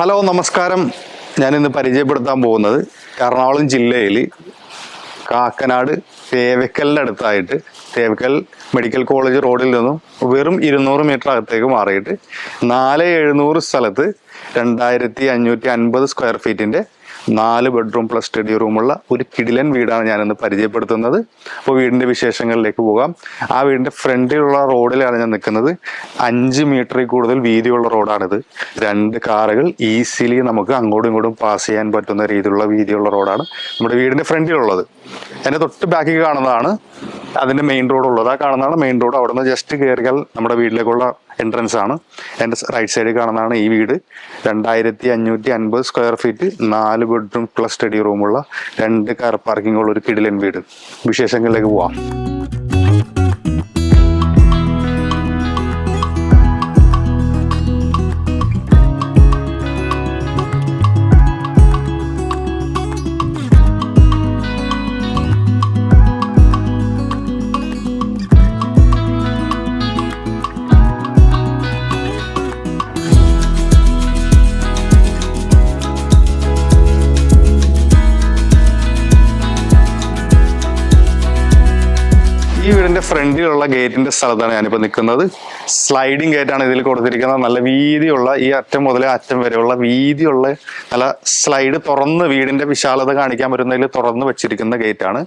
Hello നമസ്കാരം. ഞാൻ ഇന്ന് പരിചയപ്പെടുത്താൻ പോകുന്നത് എറണാകുളം ജില്ലയിൽ കാക്കനാട് തേവക്കലിന്റെ അടുത്തായിട്ട് തേവക്കൽ മെഡിക്കൽ കോളേജ് റോഡിൽ നിന്നും വെറും ഇരുന്നൂറ് മീറ്റർ അകത്തേക്ക് മാറിയിട്ട് നാല് എഴുന്നൂറ് സ്ഥലത്ത് രണ്ടായിരത്തി അഞ്ഞൂറ്റി അൻപത് സ്ക്വയർ ഫീറ്റിന്റെ നാല് ബെഡ്റൂം പ്ലസ് സ്റ്റഡി റൂമുള്ള ഒരു കിടിലൻ വീടാണ് ഞാനിന്ന് പരിചയപ്പെടുത്തുന്നത്. അപ്പോൾ വീടിന്റെ വിശേഷങ്ങളിലേക്ക് പോകാം. ആ വീടിന്റെ ഫ്രണ്ടിലുള്ള റോഡിലാണ് ഞാൻ നിൽക്കുന്നത്. അഞ്ച് മീറ്ററിൽ കൂടുതൽ വീതിയുള്ള റോഡാണിത്. രണ്ട് കാറുകൾ ഈസിലി നമുക്ക് അങ്ങോട്ടും ഇങ്ങോട്ടും പാസ് ചെയ്യാൻ പറ്റുന്ന രീതിയിലുള്ള വീതിയുള്ള റോഡാണ് നമ്മുടെ വീടിന്റെ ഫ്രണ്ടിലുള്ളത്. എന്റെ തൊട്ട് ബാക്കിൽ കാണുന്നതാണ്. അതിന്റെ മെയിൻ റോഡ് ഉള്ളത് ആ കാണുന്നതാണ്. മെയിൻ റോഡ് അവിടെ നിന്ന് ജസ്റ്റ് കയറിയാൽ നമ്മുടെ വീട്ടിലേക്കുള്ള എൻട്രൻസ് ആണ്. എന്റെ റൈറ്റ് സൈഡിൽ കാണുന്നതാണ് ഈ വീട്. രണ്ടായിരത്തി അഞ്ഞൂറ്റി അൻപത് സ്ക്വയർ ഫീറ്റ് നാല് ബെഡ്റൂം പ്ലസ് സ്റ്റഡി റൂമുള്ള രണ്ട് കാർ പാർക്കിംഗ് ഉള്ള ഒരു കിടിലൻ വീട്. വിശേഷങ്ങളിലേക്ക് പോവാം. ഫ്രണ്ടിലുള്ള ഗേറ്റിന്റെ സ്ഥലത്താണ് ഞാനിപ്പോൾ നിൽക്കുന്നത് സ്ലൈഡിംഗ് ഗേറ്റ് ആണ് ഇതിൽ കൊടുത്തിരിക്കുന്നത്. നല്ല വീതിയുള്ള ഈ അറ്റം മുതൽ അറ്റം വരെയുള്ള വീതിയുള്ള നല്ല സ്ലൈഡ് തുറന്ന് വീടിന്റെ വിശാലത കാണിക്കാൻ പറ്റുന്നതിൽ തുറന്ന് വെച്ചിരിക്കുന്ന ഗേറ്റ് ആണ്.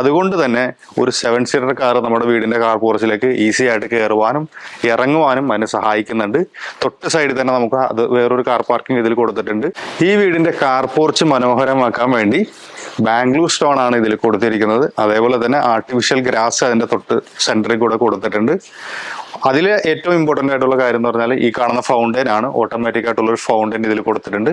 അതുകൊണ്ട് തന്നെ ഒരു സെവൻ സീറ്റർ കാർ നമ്മുടെ വീടിന്റെ കാർ പോർച്ചിലേക്ക് ഈസി ആയിട്ട് കയറുവാനും ഇറങ്ങുവാനും അതിനെ സഹായിക്കുന്നുണ്ട്. തൊട്ട് സൈഡിൽ തന്നെ നമുക്ക് അത് വേറൊരു കാർ പാർക്കിംഗ് ഇതിൽ കൊടുത്തിട്ടുണ്ട്. ഈ വീടിന്റെ കാർ പോർച്ച് മനോഹരമാക്കാൻ വേണ്ടി ബാംഗ്ലൂർ സ്റ്റോൺ ആണ് ഇതിൽ കൊടുത്തിരിക്കുന്നത്. അതേപോലെ തന്നെ ആർട്ടിഫിഷ്യൽ ഗ്രാസ് അതിന്റെ തൊട്ട് സെന്ററിൽ കൂടെ കൊടുത്തിട്ടുണ്ട്. അതിൽ ഏറ്റവും ഇമ്പോർട്ടന്റ് ആയിട്ടുള്ള കാര്യം എന്ന് പറഞ്ഞാൽ ഈ കാണുന്ന ഫൗണ്ടൈൻ ആണ്. ഓട്ടോമാറ്റിക് ആയിട്ടുള്ള ഒരു ഫൗണ്ടൈൻ ഇതിൽ കൊടുത്തിട്ടുണ്ട്.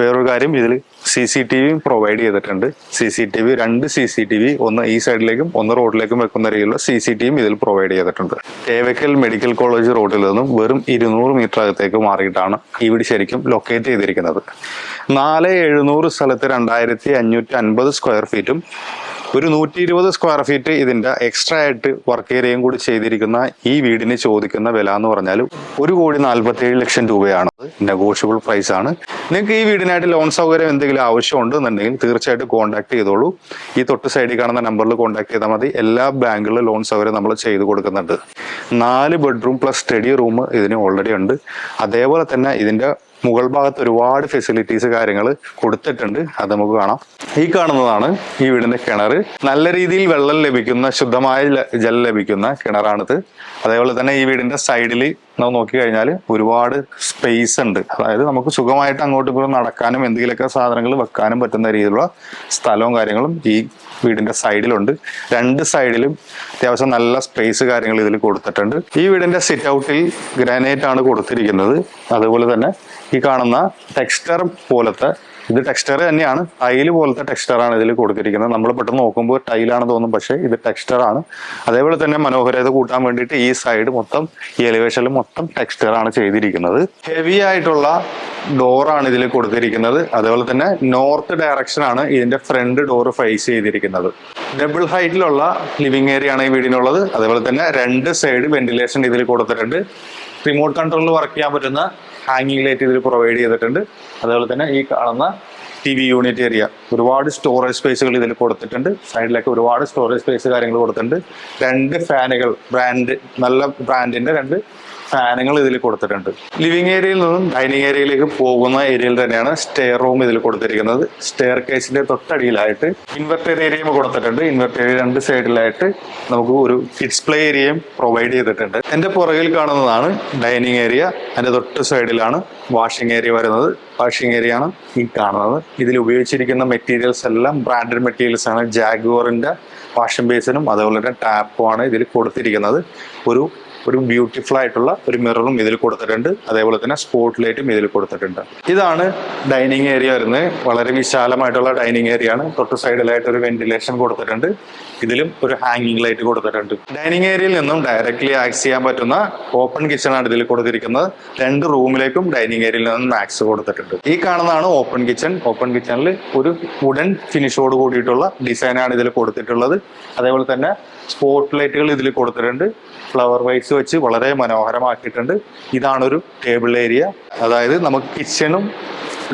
വേറൊരു കാര്യം ഇതിൽ സി സി ടി വിയും പ്രൊവൈഡ് ചെയ്തിട്ടുണ്ട്. സി സി ടി വി രണ്ട് സി സി ടി വി ഒന്ന് ഈ സൈഡിലേക്കും ഒന്ന് റോഡിലേക്കും വെക്കുന്ന രീതിയിലുള്ള സി സി ടി വിയും ഇതിൽ പ്രൊവൈഡ് ചെയ്തിട്ടുണ്ട്. തേവക്കൽ മെഡിക്കൽ കോളേജ് റോഡിൽ നിന്നും വെറും ഇരുന്നൂറ് മീറ്റർ അകത്തേക്ക് മാറിയിട്ടാണ് ഇവിടെ വീട് ശരിക്കും ലൊക്കേറ്റ് ചെയ്തിരിക്കുന്നത്. നാല് എഴുന്നൂറ് സ്ഥലത്ത് രണ്ടായിരത്തി അഞ്ഞൂറ്റി അൻപത് സ്ക്വയർ ഫീറ്റും ഒരു നൂറ്റി ഇരുപത് സ്ക്വയർ ഫീറ്റ് ഇതിന്റെ എക്സ്ട്രാ ആയിട്ട് വർക്ക് ഏരിയയും കൂടി ചെയ്തിരിക്കുന്ന ഈ വീടിന് ചോദിക്കുന്ന വില എന്ന് പറഞ്ഞാൽ ഒരു കോടി നാൽപ്പത്തി ഏഴ് ലക്ഷം രൂപയാണ്. നെഗോഷ്യബിൾ പ്രൈസ് ആണ്. നിങ്ങൾക്ക് ഈ വീടിനായിട്ട് ലോൺ സൗകര്യം എന്തെങ്കിലും ആവശ്യമുണ്ട് എന്നുണ്ടെങ്കിൽ തീർച്ചയായിട്ടും കോൺടാക്ട് ചെയ്തോളൂ. ഈ തൊട്ട് സൈഡിൽ കാണുന്ന നമ്പറിൽ കോൺടാക്ട് ചെയ്താൽ മതി. എല്ലാ ബാങ്കുകളിലും ലോൺ സൗകര്യം നമ്മൾ ചെയ്തു കൊടുക്കുന്നുണ്ട്. നാല് ബെഡ്റൂം പ്ലസ് സ്റ്റഡി റൂം ഇതിന് ഓൾറെഡി ഉണ്ട്. അതേപോലെ തന്നെ ഇതിന്റെ മുകൾ ഭാഗത്ത് ഒരുപാട് ഫെസിലിറ്റീസ് കാര്യങ്ങൾ കൊടുത്തിട്ടുണ്ട്. അത് നമുക്ക് കാണാം. ഈ കാണുന്നതാണ് ഈ വീടിന്റെ കിണർ. നല്ല രീതിയിൽ വെള്ളം ലഭിക്കുന്ന ശുദ്ധമായ ജലം ലഭിക്കുന്ന കിണറാണിത്. അതേപോലെ തന്നെ ഈ വീടിന്റെ സൈഡിൽ നമ്മൾ നോക്കിക്കഴിഞ്ഞാൽ ഒരുപാട് സ്പേസ് ഉണ്ട്. അതായത് നമുക്ക് സുഖമായിട്ട് അങ്ങോട്ടും ഇങ്ങോട്ടും നടക്കാനും എന്തെങ്കിലുമൊക്കെ സാധനങ്ങൾ വെക്കാനും പറ്റുന്ന രീതിയിലുള്ള സ്ഥലവും കാര്യങ്ങളും ഈ വീടിന്റെ സൈഡിലുണ്ട്. രണ്ട് സൈഡിലും അത്യാവശ്യം നല്ല സ്പേസ് കാര്യങ്ങൾ ഇതിൽ കൊടുത്തിട്ടുണ്ട്. ഈ വീടിന്റെ സിറ്റ് ഔട്ടിൽ ഗ്രാനൈറ്റ് ആണ് കൊടുത്തിരിക്കുന്നത്. അതുപോലെ തന്നെ ഈ കാണുന്ന ടെക്സ്റ്റർ പോലത്തെ ഇത് ടെക്സ്റ്റർ തന്നെയാണ്. ടൈൽ പോലത്തെ ടെക്സ്റ്ററാണ് ഇതിൽ കൊടുത്തിരിക്കുന്നത്. നമ്മൾ പെട്ടെന്ന് നോക്കുമ്പോൾ ടൈലാണ് തോന്നും പക്ഷേ ഇത് ടെക്സ്റ്ററാണ് അതേപോലെ തന്നെ മനോഹരത കൂട്ടാൻ വേണ്ടിയിട്ട് ഈ സൈഡ് മൊത്തം ഈ എലിവേഷനിൽ മൊത്തം ടെക്സ്ചർ ആണ് ചെയ്തിരിക്കുന്നത്. ഹെവി ആയിട്ടുള്ള ഡോറാണ് ഇതിൽ കൊടുത്തിരിക്കുന്നത്. അതേപോലെ തന്നെ നോർത്ത് ഡയറക്ഷൻ ആണ് ഇതിന്റെ ഫ്രണ്ട് ഡോർ ഫേസ് ചെയ്തിരിക്കുന്നത്. ഡബിൾ ഹൈറ്റിലുള്ള ലിവിംഗ് ഏരിയ ആണ് ഈ വീടിനുള്ളത്. അതേപോലെ തന്നെ രണ്ട് സൈഡ് വെന്റിലേഷൻ ഇതിൽ കൊടുത്തിട്ടുണ്ട്. റിമോട്ട് കൺട്രോളിൽ വർക്ക് ചെയ്യാൻ പറ്റുന്ന ഹാങ്ങിങ് ലൈറ്റ് ഇതിൽ പ്രൊവൈഡ് ചെയ്തിട്ടുണ്ട്. അതുപോലെ തന്നെ ഈ കാണുന്ന ടി വി യൂണിറ്റ് ഏരിയ ഒരുപാട് സ്റ്റോറേജ് സ്പേസുകൾ ഇതിൽ കൊടുത്തിട്ടുണ്ട്. സൈഡിലൊക്കെ ഒരുപാട് സ്റ്റോറേജ് സ്പേസ് കാര്യങ്ങൾ കൊടുത്തിട്ടുണ്ട്. രണ്ട് ഫാനുകൾ ബ്രാൻഡ് നല്ല ബ്രാൻഡിന്റെ രണ്ട് ഫാനുകൾ ഇതിൽ കൊടുത്തിട്ടുണ്ട്. ലിവിംഗ് ഏരിയയിൽ നിന്നും ഡൈനിങ് ഏരിയയിലേക്ക് പോകുന്ന ഏരിയയിൽ തന്നെയാണ് സ്റ്റെയർ റൂം ഇതിൽ കൊടുത്തിരിക്കുന്നത്. സ്റ്റെയർ കേസിന്റെ തൊട്ടടിയിലായിട്ട് ഇൻവെർട്ടർ ഏരിയയും കൊടുത്തിട്ടുണ്ട്. ഇൻവെർട്ടർ ഏരിയ രണ്ട് സൈഡിലായിട്ട് നമുക്ക് ഒരു കിഡ്സ് പ്ലേ ഏരിയയും പ്രൊവൈഡ് ചെയ്തിട്ടുണ്ട്. എന്റെ പുറകിൽ കാണുന്നതാണ് ഡൈനിങ് ഏരിയ അതിന്റെ തൊട്ട് സൈഡിലാണ് വാഷിംഗ് ഏരിയ വരുന്നത്. വാഷിംഗ് ഏരിയ ആണ് ഈ കാണുന്നത്. ഇതിൽ ഉപയോഗിച്ചിരിക്കുന്ന മെറ്റീരിയൽസ് എല്ലാം ബ്രാൻഡഡ് മെറ്റീരിയൽസ് ആണ്. ജാഗുവറിന്റെ വാഷിംഗ് ബേസിനും അതുപോലെ തന്നെ ടാപ്പും ആണ് ഇതിൽ കൊടുത്തിരിക്കുന്നത്. ഒരു ഒരു ബ്യൂട്ടിഫുൾ ആയിട്ടുള്ള ഒരു മിററും ഇതിൽ കൊടുത്തിട്ടുണ്ട്. അതേപോലെ തന്നെ സ്പോട്ട് ലൈറ്റും ഇതിൽ കൊടുത്തിട്ടുണ്ട്. ഇതാണ് ഡൈനിങ് ഏരിയ വരുന്നത് വളരെ വിശാലമായിട്ടുള്ള ഡൈനിങ് ഏരിയ ആണ്. തൊട്ട് സൈഡിലായിട്ട് ഒരു വെന്റിലേഷൻ കൊടുത്തിട്ടുണ്ട്. ഇതിലും ഒരു ഹാങ്ങിങ് ലൈറ്റ് കൊടുത്തിട്ടുണ്ട്. ഡൈനിങ് ഏരിയയിൽ നിന്നും ഡയറക്റ്റ്ലി ആക്സ് ചെയ്യാൻ പറ്റുന്ന ഓപ്പൺ കിച്ചൺ ആണ് ഇതിൽ കൊടുത്തിരിക്കുന്നത്. രണ്ട് റൂമിലേക്കും ഡൈനിങ് ഏരിയയിൽ നിന്നും മാക്സ് കൊടുത്തിട്ടുണ്ട്. ഈ കാണുന്നതാണ് ഓപ്പൺ കിച്ചൺ ഓപ്പൺ കിച്ചണിൽ ഒരു വുഡൻ ഫിനിഷോട് കൂടിയിട്ടുള്ള ഡിസൈനാണ് ഇതിൽ കൊടുത്തിട്ടുള്ളത്. അതേപോലെ തന്നെ സ്പോട്ട് ലൈറ്റുകൾ ഇതിൽ കൊടുത്തിട്ടുണ്ട്. ഫ്ലവർ വൈസ് വെച്ച് വളരെ മനോഹരമാക്കിയിട്ടുണ്ട്. ഇതാണ് ഒരു ടേബിൾ ഏരിയ അതായത് നമുക്ക് കിച്ചണും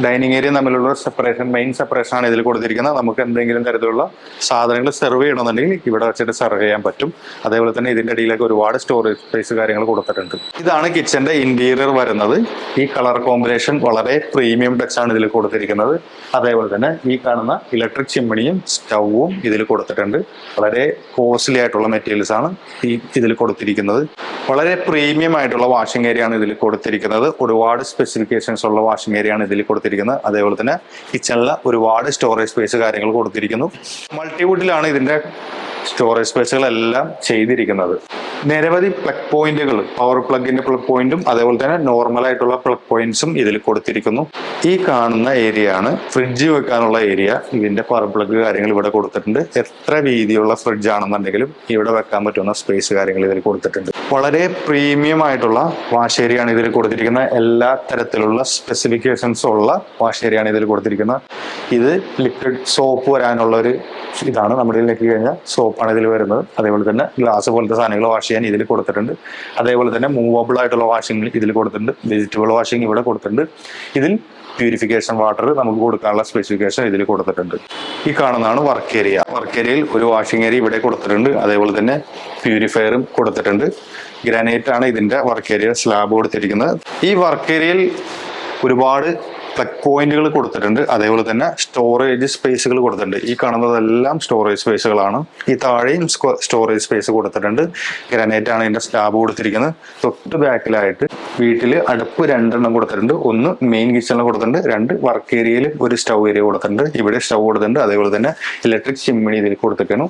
ഡൈനിങ് ഏരിയ തമ്മിലുള്ള സെപ്പറേഷൻ മെയിൻ സെപ്പറേഷൻ ആണ് ഇതിൽ കൊടുത്തിരിക്കുന്നത്. നമുക്ക് എന്തെങ്കിലും തരത്തിലുള്ള സാധനങ്ങൾ സെർവ് ചെയ്യണമെന്നുണ്ടെങ്കിൽ ഇവിടെ വെച്ചിട്ട് സെർവ് ചെയ്യാൻ പറ്റും. അതേപോലെ തന്നെ ഇതിന്റെ അടിയിലേക്ക് ഒരുപാട് സ്റ്റോറേജ് സ്പേസ് കാര്യങ്ങൾ കൊടുത്തിട്ടുണ്ട്. ഇതാണ് കിച്ചന്റെ ഇന്റീരിയർ വരുന്നത്. ഈ കളർ കോമ്പിനേഷൻ വളരെ പ്രീമിയം ടച്ച് ആണ് ഇതിൽ കൊടുത്തിരിക്കുന്നത്. അതേപോലെ തന്നെ ഈ കാണുന്ന ഇലക്ട്രിക് ചിമ്മിണിയും സ്റ്റൗവും ഇതിൽ കൊടുത്തിട്ടുണ്ട്. വളരെ കോസ്റ്റ്ലി ആയിട്ടുള്ള മെറ്റീരിയൽസ് ആണ് ഈ ഇതിൽ കൊടുത്തിരിക്കുന്നത്. വളരെ പ്രീമിയം ആയിട്ടുള്ള വാഷിംഗ് ഏരിയ ആണ് ഇതിൽ കൊടുത്തിരിക്കുന്നത്. ഒരുപാട് സ്പെസിഫിക്കേഷൻസ് ഉള്ള വാഷിംഗ് ഏരിയ ആണ് ഇതിൽ കൊടുത്തിരിക്കുന്നത്. അതേപോലെ തന്നെ കിച്ചണിൽ ഒരുപാട് സ്റ്റോറേജ് സ്പേസ് കാര്യങ്ങൾ കൊടുത്തിരിക്കുന്നു. മൾട്ടിവുഡിലാണ് ഇതിന്റെ സ്റ്റോറേജ് സ്പേസുകളെല്ലാം ചെയ്തിരിക്കുന്നത്. നിരവധി പ്ലഗ് പോയിന്റുകൾ പവർ പ്ലഗിന്റെ പ്ലഗ് പോയിന്റും അതേപോലെ തന്നെ നോർമൽ ആയിട്ടുള്ള പ്ലഗ് പോയിന്റ്സും ഇതിൽ കൊടുത്തിരിക്കുന്നു. ഈ കാണുന്ന ഏരിയ ആണ് ഫ്രിഡ്ജ് വെക്കാനുള്ള ഏരിയ ഇതിന്റെ പവർ പ്ലഗ് കാര്യങ്ങൾ ഇവിടെ കൊടുത്തിട്ടുണ്ട്. എത്ര വീതിയുള്ള ഫ്രിഡ്ജ് ആണെന്നുണ്ടെങ്കിലും ഇവിടെ വെക്കാൻ പറ്റുന്ന സ്പേസ് കാര്യങ്ങൾ ഇതിൽ കൊടുത്തിട്ടുണ്ട്. വളരെ പ്രീമിയം ആയിട്ടുള്ള വാഷ് ഏരിയ ആണ് ഇതിൽ കൊടുത്തിരിക്കുന്ന എല്ലാ തരത്തിലുള്ള സ്പെസിഫിക്കേഷൻസ് ഉള്ള വാഷ് ഏരിയ ആണ് ഇതിൽ കൊടുത്തിരിക്കുന്നത്. ഇത് ലിക്വിഡ് സോപ്പ് വരാനുള്ള ഒരു ഇതാണ് നമ്മുടെ ഇതിലേക്ക് കഴിഞ്ഞാൽ സോപ്പാണ് ഇതിൽ വരുന്നത്. അതേപോലെ തന്നെ ഗ്ലാസ് പോലത്തെ സാധനങ്ങൾ വാഷ് ചെയ്യാൻ ഇതിൽ കൊടുത്തിട്ടുണ്ട്. അതേപോലെ തന്നെ മൂവബിൾ ആയിട്ടുള്ള വാഷിംഗ് ഇതിൽ കൊടുത്തിട്ടുണ്ട്. വെജിറ്റബിൾ വാഷിംഗ് ഇവിടെ കൊടുത്തിട്ടുണ്ട്. ഇതിൽ പ്യൂരിഫിക്കേഷൻ വാട്ടർ നമുക്ക് കൊടുക്കാനുള്ള സ്പെസിഫിക്കേഷൻ ഇതിൽ കൊടുത്തിട്ടുണ്ട്. ഈ കാണുന്നതാണ് വർക്ക് ഏരിയ വർക്ക് ഏരിയയിൽ ഒരു വാഷിംഗ് ഏരിയ ഇവിടെ കൊടുത്തിട്ടുണ്ട്. അതേപോലെ തന്നെ പ്യൂരിഫയറും കൊടുത്തിട്ടുണ്ട്. ഗ്രാനൈറ്റ് ആണ് ഇതിന്റെ വർക്ക് ഏരിയ സ്ലാബ് കൊടുത്തിരിക്കുന്നത് ഈ വർക്ക് ഏരിയയിൽ ഒരുപാട് പ്ലഗ് പോയിന്റുകൾ കൊടുത്തിട്ടുണ്ട്. അതേപോലെ തന്നെ സ്റ്റോറേജ് സ്പേസുകൾ കൊടുത്തിട്ടുണ്ട്. ഈ കാണുന്നതെല്ലാം സ്റ്റോറേജ് സ്പേസുകളാണ് ഈ താഴെയും സ്റ്റോറേജ് സ്പേസ് കൊടുത്തിട്ടുണ്ട്. ഗ്രാനൈറ്റ് ആണ് ഇതിന്റെ സ്ലാബ് കൊടുത്തിരിക്കുന്നത്. തൊട്ട് ബാക്കിലായിട്ട് വീട്ടിൽ അടുപ്പ് രണ്ടെണ്ണം കൊടുത്തിട്ടുണ്ട്. ഒന്ന് മെയിൻ കിച്ചണിൽ കൊടുത്തിട്ടുണ്ട്. രണ്ട് വർക്ക് ഏരിയയിൽ ഒരു സ്റ്റൗ ഏരിയ കൊടുത്തിട്ടുണ്ട്. ഇവിടെ സ്റ്റൗ കൊടുത്തിട്ടുണ്ട്. അതേപോലെ തന്നെ ഇലക്ട്രിക് ചിമ്മിണി ഇതിൽ കൊടുത്തിരിക്കുന്നു.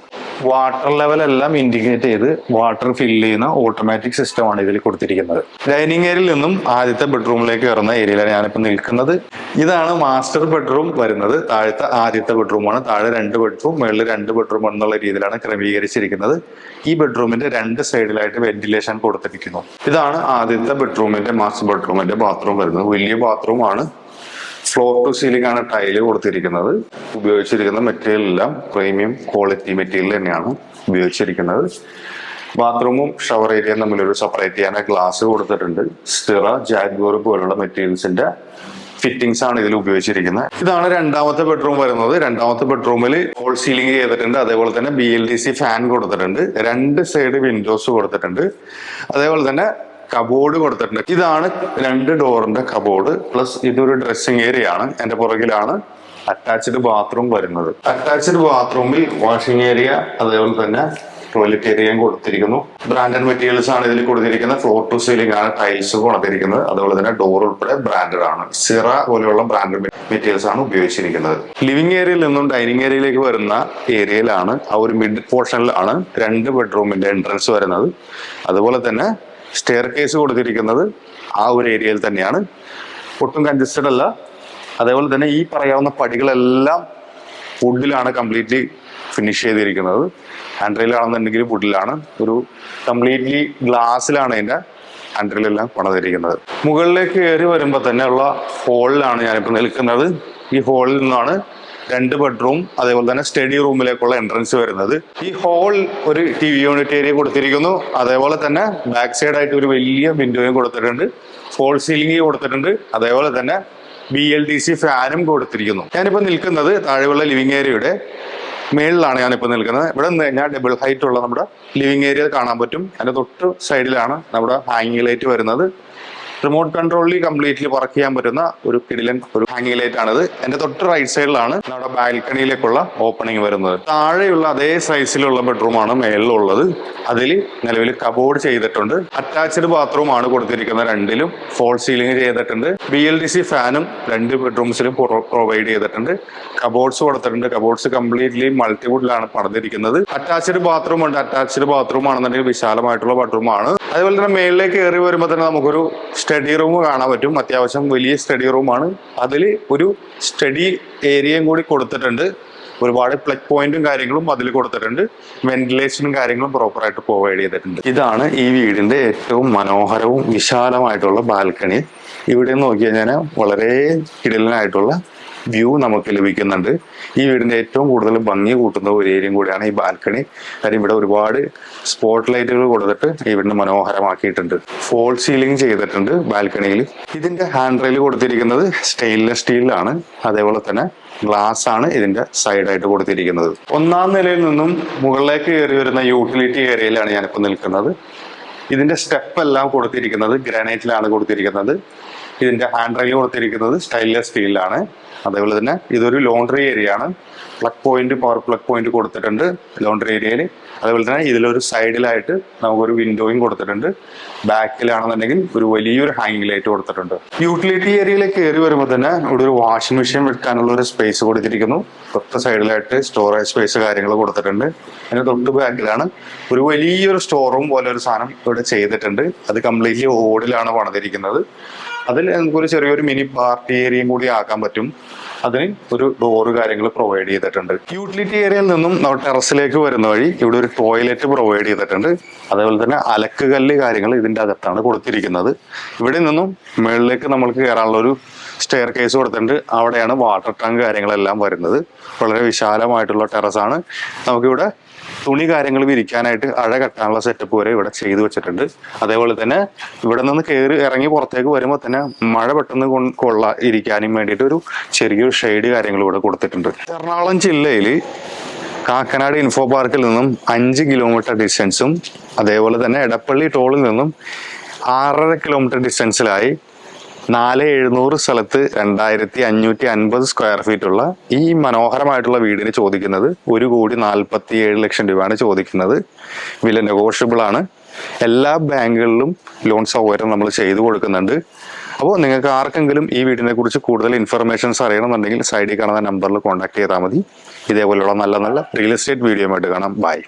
വാട്ടർ ലെവൽ എല്ലാം ഇൻഡിക്കേറ്റ് ചെയ്ത് വാട്ടർ ഫില്ല് ചെയ്യുന്ന ഓട്ടോമാറ്റിക് സിസ്റ്റമാണ് ഇതിൽ കൊടുത്തിരിക്കുന്നത്. ഡൈനിങ് ഏരിയയിൽ നിന്നും ആദ്യത്തെ ബെഡ്റൂമിലേക്ക് കയറുന്ന ഏരിയയിലാണ് ഞാനിപ്പോൾ നിൽക്കുന്നത്. ഇതാണ് മാസ്റ്റർ ബെഡ്റൂം വരുന്നത്. താഴത്തെ ആദ്യത്തെ ബെഡ്റൂമാണ് താഴെ രണ്ട് ബെഡ്റൂം മുകളിൽ രണ്ട് ബെഡ്റൂം എന്നുള്ള രീതിയിലാണ് ക്രമീകരിച്ചിരിക്കുന്നത്. ഈ ബെഡ്റൂമിന്റെ രണ്ട് സൈഡിലായിട്ട് വെന്റിലേഷൻ കൊടുത്തിരിക്കുന്നു. ഇതാണ് ആദ്യത്തെ ബെഡ്റൂമിന്റെ മാസ്റ്റർ ബെഡ്റൂമിന്റെ ബാത്റൂം വരുന്നത്. വലിയ ബാത്റൂം ആണ്. ഫ്ലോർ ടു സീലിംഗ് ആണ് ടൈൽ കൊടുത്തിരിക്കുന്നത്. ഉപയോഗിച്ചിരിക്കുന്ന മെറ്റീരിയൽ എല്ലാം പ്രീമിയം ക്വാളിറ്റി മെറ്റീരിയൽ തന്നെയാണ് ഉപയോഗിച്ചിരിക്കുന്നത്. ബാത്റൂമും ഷവർ ഏരിയയും തമ്മിലൊരു സെപ്പറേറ്റ് ചെയ്യാൻ ഗ്ലാസ് കൊടുത്തിട്ടുണ്ട്. സ്റ്റിറ ജാഗ്വർ പോലുള്ള മെറ്റീരിയൽസിന്റെ ഫിറ്റിംഗ്സ് ആണ് ഇതിൽ ഉപയോഗിച്ചിരിക്കുന്നത്. ഇതാണ് രണ്ടാമത്തെ ബെഡ്റൂം വരുന്നത്. രണ്ടാമത്തെ ബെഡ്റൂമിൽ ഹോൾ സീലിംഗ് ചെയ്തിട്ടുണ്ട്. അതേപോലെ തന്നെ B L D C fan കൊടുത്തിട്ടുണ്ട്. രണ്ട് സൈഡ് വിൻഡോസ് കൊടുത്തിട്ടുണ്ട്. അതേപോലെ തന്നെ കബോർഡ് കൊടുത്തിട്ടുണ്ട്. ഇതാണ് രണ്ട് ഡോറിന്റെ കബോർഡ് പ്ലസ് ഇതൊരു ഡ്രസ്സിംഗ് ഏരിയ ആണ്. എന്റെ പുറകിലാണ് അറ്റാച്ച്ഡ് ബാത്റൂം വരുന്നത്. അറ്റാച്ച്ഡ് ബാത്റൂമിൽ വാഷിംഗ് ഏരിയ അതേപോലെ തന്നെ ടോയ്ലറ്റ് ഏരിയയും കൊടുത്തിരിക്കുന്നു. ബ്രാൻഡഡ് മെറ്റീരിയൽസ് ആണ് ഇതിൽ കൊടുത്തിരിക്കുന്നത്. ഫ്ലോർ ടു സീലിംഗ് ആണ് ടൈൽസ് കൊടുത്തിരിക്കുന്നത്. അതുപോലെ തന്നെ ഡോർ ഉൾപ്പെടെ ബ്രാൻഡഡ് ആണ്. സിറ പോലെയുള്ള ബ്രാൻഡഡ് മെറ്റീരിയൽസ് ആണ് ഉപയോഗിച്ചിരിക്കുന്നത്. ലിവിംഗ് ഏരിയയിൽ നിന്നും ഡൈനിങ് ഏരിയയിലേക്ക് വരുന്ന ഏരിയയിലാണ് ആ ഒരു മിഡ് പോർഷനിലാണ് രണ്ട് ബെഡ്റൂമിന്റെ എൻട്രൻസ് വരുന്നത്. അതുപോലെ തന്നെ സ്റ്റെയർ കേസ് കൊടുത്തിരിക്കുന്നത് ആ ഒരു ഏരിയയിൽ തന്നെയാണ്. ഒട്ടും കൺജസ്റ്റഡ് അല്ല. അതേപോലെ തന്നെ ഈ പറയാവുന്ന പടികളെല്ലാം വുഡിലാണ് കംപ്ലീറ്റ്ലി ഫിനിഷ് ചെയ്തിരിക്കുന്നത്. ഹാൻഡ്രയിലാണെന്നുണ്ടെങ്കിൽ വുഡിലാണ് ഒരു കംപ്ലീറ്റ്ലി ഗ്ലാസ്സിലാണ് അതിന്റെ ഹാൻഡ്രയിലെല്ലാം പണിതിരിക്കുന്നത്. മുകളിലേക്ക് കയറി വരുമ്പോൾ തന്നെ ഉള്ള ഹോളിലാണ് ഞാനിപ്പോൾ നിൽക്കുന്നത്. ഈ ഹോളിൽ നിന്നാണ് രണ്ട് ബെഡ്റൂം അതേപോലെ തന്നെ സ്റ്റഡി റൂമിലേക്കുള്ള എൻട്രൻസ് വരുന്നത്. ഈ ഹോൾ ഒരു ടി വി യൂണിറ്റ് ഏരിയ കൊടുത്തിരിക്കുന്നു. അതേപോലെ തന്നെ ബാക്ക് സൈഡ് ആയിട്ട് ഒരു വലിയ വിൻഡോയും കൊടുത്തിട്ടുണ്ട്. ഫോൾ സീലിംഗ് കൊടുത്തിട്ടുണ്ട്. അതേപോലെ തന്നെ ബി എൽ ഡി സി ഫാനും കൊടുത്തിരിക്കുന്നു. ഞാനിപ്പോൾ നിൽക്കുന്നത് താഴെയുള്ള ലിവിംഗ് ഏരിയയുടെ മേളിലാണ് ഞാനിപ്പോൾ നിൽക്കുന്നത്. ഇവിടെ നിന്ന് കഴിഞ്ഞാൽ ഡബിൾ ഹൈറ്റ് ഉള്ള നമ്മുടെ ലിവിങ് ഏരിയ കാണാൻ പറ്റും. അതിന്റെ തൊട്ട് സൈഡിലാണ് നമ്മുടെ ഹാങ്ങിങ് ലൈറ്റ് വരുന്നത്. റിമോട്ട് കൺട്രോളിൽ കംപ്ലീറ്റ്ലി വർക്ക് ചെയ്യാൻ പറ്റുന്ന ഒരു കിടിലൻ ഒരു ഹാങ്ങിങ് ലൈറ്റ് ആണിത്. എന്റെ തൊട്ട് റൈറ്റ് സൈഡിലാണ് നമ്മുടെ ബാൽക്കണിയിലേക്കുള്ള ഓപ്പണിംഗ് വരുന്നത്. താഴെയുള്ള അതേ സൈസിലുള്ള ബെഡ്റൂമാണ് മേളിലുള്ളത്. അതിൽ നിലവിൽ കബോർഡ് ചെയ്തിട്ടുണ്ട്. അറ്റാച്ച്ഡ് ബാത്റൂം ആണ് കൊടുത്തിരിക്കുന്നത് രണ്ടിലും. ഫോൾ സീലിംഗ് ചെയ്തിട്ടുണ്ട്. ബി എൽ ഡി സി ഫാനും രണ്ട് ബെഡ്റൂംസിലും പ്രൊവൈഡ് ചെയ്തിട്ടുണ്ട്. കബോർഡ്സ് കൊടുത്തിട്ടുണ്ട്. കബോർഡ്സ് കംപ്ലീറ്റ്ലി മൾട്ടിവുഡിലാണ് പണിതിരിക്കുന്നത്. അറ്റാച്ച്ഡ് ബാത്റൂം ഉണ്ട്. അറ്റാച്ച്ഡ് ബാത്റൂം ആണെന്നുണ്ടെങ്കിൽ വിശാലമായിട്ടുള്ള ബെഡ്റൂം ആണ്. അതുപോലെ തന്നെ മേളിലേക്ക് കയറി വരുമ്പോൾ തന്നെ നമുക്കൊരു സ്റ്റഡി റൂം കാണാൻ പറ്റും. അത്യാവശ്യം വലിയ സ്റ്റഡി റൂമാണ്. അതിൽ ഒരു സ്റ്റഡി ഏരിയയും കൂടി കൊടുത്തിട്ടുണ്ട്. ഒരുപാട് പ്ലഗ് പോയിന്റും കാര്യങ്ങളും അതിൽ കൊടുത്തിട്ടുണ്ട്. വെന്റിലേഷനും കാര്യങ്ങളും പ്രോപ്പറായിട്ട് പ്രൊവൈഡ് ചെയ്തിട്ടുണ്ട്. ഇതാണ് ഈ വീടിന്റെ ഏറ്റവും മനോഹരവും വിശാലമായിട്ടുള്ള ബാൽക്കണി. ഇവിടെ നോക്കി കഴിഞ്ഞാൽ വളരെ കിടലനായിട്ടുള്ള വ്യൂ നമുക്ക് ലഭിക്കുന്നുണ്ട്. ഈ വീടിന്റെ ഏറ്റവും കൂടുതൽ ഭംഗി കൂട്ടുന്ന ഒരു ഏരിയയും കൂടിയാണ് ഈ ബാൽക്കണി. കാര്യം ഇവിടെ ഒരുപാട് സ്പോട്ട് ലൈറ്റുകൾ കൊടുത്തിട്ട് ഈ വീടിന് മനോഹരമാക്കിയിട്ടുണ്ട്. ഫോൾ സീലിംഗ് ചെയ്തിട്ടുണ്ട് ബാൽക്കണിയിൽ. ഇതിന്റെ ഹാൻഡ് റെയിൽ കൊടുത്തിരിക്കുന്നത് സ്റ്റെയിൻലെസ് സ്റ്റീലാണ് അതേപോലെ തന്നെ ഗ്ലാസ് ആണ് ഇതിന്റെ സൈഡായിട്ട് കൊടുത്തിരിക്കുന്നത്. ഒന്നാം നിലയിൽ നിന്നും മുകളിലേക്ക് കയറി വരുന്ന യൂട്ടിലിറ്റി ഏരിയയിലാണ് ഞാനിപ്പോൾ നിൽക്കുന്നത്. ഇതിന്റെ സ്റ്റെപ്പ് എല്ലാം കൊടുത്തിരിക്കുന്നത്. ഗ്രാനൈറ്റിലാണ് കൊടുത്തിരിക്കുന്നത്. ഇതിന്റെ ഹാൻഡ് റെയിൽ കൊടുത്തിരിക്കുന്നത് സ്റ്റൈൻലെസ് സ്റ്റീലിലാണ് അതേപോലെ തന്നെ ഇതൊരു ലോണ്ടറി ഏരിയ ആണ്. Plug point power plug point കൊടുത്തിട്ടുണ്ട് ലോണ്ടറി ഏരിയയിൽ അതേപോലെ തന്നെ ഇതിലൊരു സൈഡിലായിട്ട് നമുക്കൊരു വിൻഡോയും കൊടുത്തിട്ടുണ്ട്. ബാക്കിലാണെന്നുണ്ടെങ്കിൽ ഒരു വലിയൊരു ഹാങ്ങിങ് ലൈറ്റ് കൊടുത്തിട്ടുണ്ട്. യൂട്ടിലിറ്റി ഏരിയയിലേക്ക് കയറി വരുമ്പോൾ തന്നെ ഇവിടെ ഒരു വാഷിംഗ് മെഷീൻ വെക്കാനുള്ള ഒരു സ്പേസ് കൊടുത്തിരിക്കുന്നു. തൊട്ട് സൈഡിലായിട്ട് സ്റ്റോറേജ് സ്പേസ് കാര്യങ്ങൾ കൊടുത്തിട്ടുണ്ട്. അതിന് തൊട്ട് ബാക്കിലാണ് ഒരു വലിയൊരു സ്റ്റോറൂം പോലെ ഒരു സാധനം ഇവിടെ ചെയ്തിട്ടുണ്ട്. അത് കംപ്ലീറ്റ്ലി ഓടിലാണ് പണിതിരിക്കുന്നത്. അതിൽ നമുക്കൊരു ചെറിയൊരു മിനി പാർട്ടി ഏരിയയും കൂടി ആക്കാൻ പറ്റും. അതിന് ഒരു ഡോറ് കാര്യങ്ങൾ പ്രൊവൈഡ് ചെയ്തിട്ടുണ്ട്. യൂട്ടിലിറ്റി ഏരിയയിൽ നിന്നും നമ്മൾ ടെറസിലേക്ക് വരുന്ന വഴി ഇവിടെ ഒരു ടോയ്ലറ്റ് പ്രൊവൈഡ് ചെയ്തിട്ടുണ്ട്. അതേപോലെ തന്നെ അലക്കുകല്ല് കാര്യങ്ങൾ ഇതിന്റെ അകത്താണ് കൊടുത്തിരിക്കുന്നത്. ഇവിടെ നിന്നും മുകളിലേക്ക് നമ്മൾക്ക് കയറാനുള്ള ഒരു സ്റ്റെയർ കേസ് കൊടുത്തിട്ടുണ്ട്. അവിടെയാണ് വാട്ടർ ടാങ്ക് കാര്യങ്ങളെല്ലാം വരുന്നത്. വളരെ വിശാലമായിട്ടുള്ള ടെറസാണ് നമുക്കിവിടെ തുണി കാര്യങ്ങൾ വിരിക്കാനായിട്ട് അഴ കെട്ടാനുള്ള സെറ്റപ്പ് വരെ ഇവിടെ ചെയ്തു വെച്ചിട്ടുണ്ട്. അതേപോലെ തന്നെ ഇവിടെ നിന്ന് കയറി ഇറങ്ങി പുറത്തേക്ക് വരുമ്പോൾ തന്നെ മഴ പെട്ടെന്ന് കൊള്ള ഇരിക്കാനും വേണ്ടിയിട്ട് ഒരു ചെറിയൊരു ഷെയ്ഡ് കാര്യങ്ങൾ ഇവിടെ കൊടുത്തിട്ടുണ്ട്. എറണാകുളം ജില്ലയിൽ കാക്കനാട് ഇൻഫോ പാർക്കിൽ നിന്നും അഞ്ച് കിലോമീറ്റർ ഡിസ്റ്റൻസും അതേപോലെ തന്നെ എടപ്പള്ളി ടോളിൽ നിന്നും ആറര കിലോമീറ്റർ ഡിസ്റ്റൻസിലായി നാല് എഴുന്നൂറ് സ്ഥലത്ത് രണ്ടായിരത്തി അഞ്ഞൂറ്റി അൻപത് സ്ക്വയർ ഫീറ്റ് ഉള്ള ഈ മനോഹരമായിട്ടുള്ള വീടിന് ചോദിക്കുന്നത് ഒരു കോടി നാൽപ്പത്തി ഏഴ് ലക്ഷം രൂപയാണ് ചോദിക്കുന്നത്. വില നെഗോഷ്യബിൾ ആണ്. എല്ലാ ബാങ്കുകളിലും ലോൺ സൗകര്യം നമ്മൾ ചെയ്തു കൊടുക്കുന്നുണ്ട്. അപ്പോൾ നിങ്ങൾക്ക് ആർക്കെങ്കിലും ഈ വീടിനെ കുറിച്ച് കൂടുതൽ ഇൻഫർമേഷൻസ് അറിയണമെന്നുണ്ടെങ്കിൽ സൈഡിൽ കാണുന്ന നമ്പറിൽ കോൺടാക്ട് ചെയ്താൽ മതി. ഇതേപോലെയുള്ള നല്ല നല്ല റിയൽ എസ്റ്റേറ്റ് വീഡിയോ ആയിട്ട് കാണാം. ബൈ